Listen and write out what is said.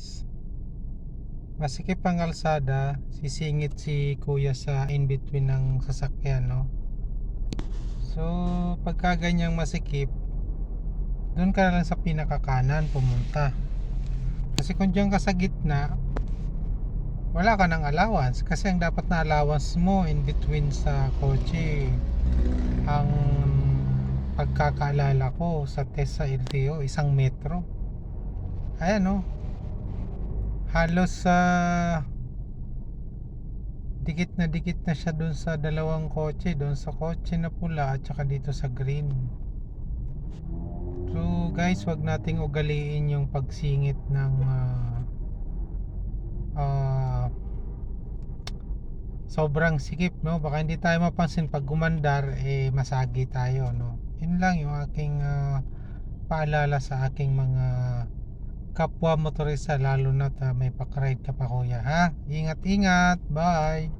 guys masikip ang kalsada sisingit si kuya sa in between ng sasakyan no? So pagka ganyang masikip doon ka lang sa pinakakanan pumunta. Kasi kung dyan ka sa gitna wala ka ng allowance. Kasi ang dapat na allowance mo in between sa kotse ang pagkakaalala ko sa test sa LTO isang metro. Ayan no halos sa dikit na dikit na siya doon sa dalawang kotse doon sa kotse na pula at saka dito sa green. So guys wag nating ugaliin yung pagsingit ng ah, ah, sobrang sikip no? Baka hindi tayo mapansin. Pag gumandar eh masagi tayo no? Yun lang yung aking ah, paalala sa aking mga kapwa motorista lalo na may pakride ka pa kuya ha? Ingat ingat. Bye